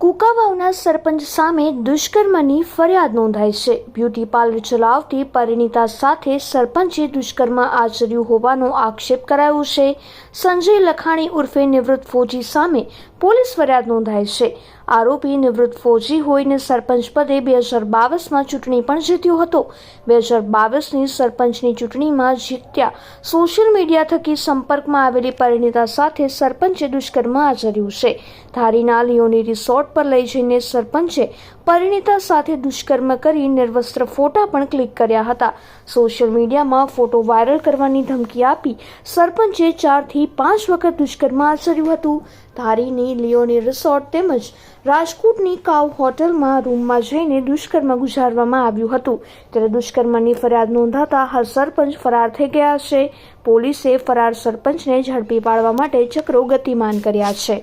કુકાવાવના સરપંચ સામે દુષ્કર્મની ફરિયાદ નોંધાઈ છે. બ્યુટી પાર્લર ચલાવતી પરિણીતા સાથે સરપંચે દુષ્કર્મ આચર્યું હોવાનો આક્ષેપ કરાયો છે. સંજય લખાણી ઉર્ફે નિવૃત્ત ફોજી સામે પોલીસ ફરિયાદ નોંધાઈ છે. આરોપી નિવૃત્ત ફોજી હોઈને સરપંચ પદે બે હજાર બાવીસમાં ચૂંટણી પણ જીત્યો હતો. બે હજાર બાવીસની સરપંચની ચૂંટણીમાં જીત્યા. સોશિયલ મીડિયા થકી સંપર્કમાં આવેલી પરિણીતા સાથે સરપંચે દુષ્કર્મ આચર્યું છે. ધારીના લિયોની રિસોર્ટ પર લઈ જઈને સરપંચે પરિણીતા સાથે દુષ્કર્મ કરી નિર્વસ્ત્ર ફોટા પણ ક્લિક કર્યા હતા. સોશિયલ મીડિયામાં ફોટો વાયરલ કરવાની ધમકી આપી સરપંચે ચારથી પાંચ વખત દુષ્કર્મ આચર્યું હતું. ધારીની લિયોની રિસોર્ટ તેમજ રાજકોટની કાવ હોટલમાં રૂમમાં જઈને દુષ્કર્મ ગુજારવામાં આવ્યું હતું. ત્યારે દુષ્કર્મની ફરિયાદ નોંધાતા હાલ સરપંચ ફરાર થઈ ગયા છે. પોલીસે ફરાર સરપંચને ઝડપી પાડવા માટે ચક્રો ગતિમાન કર્યા છે.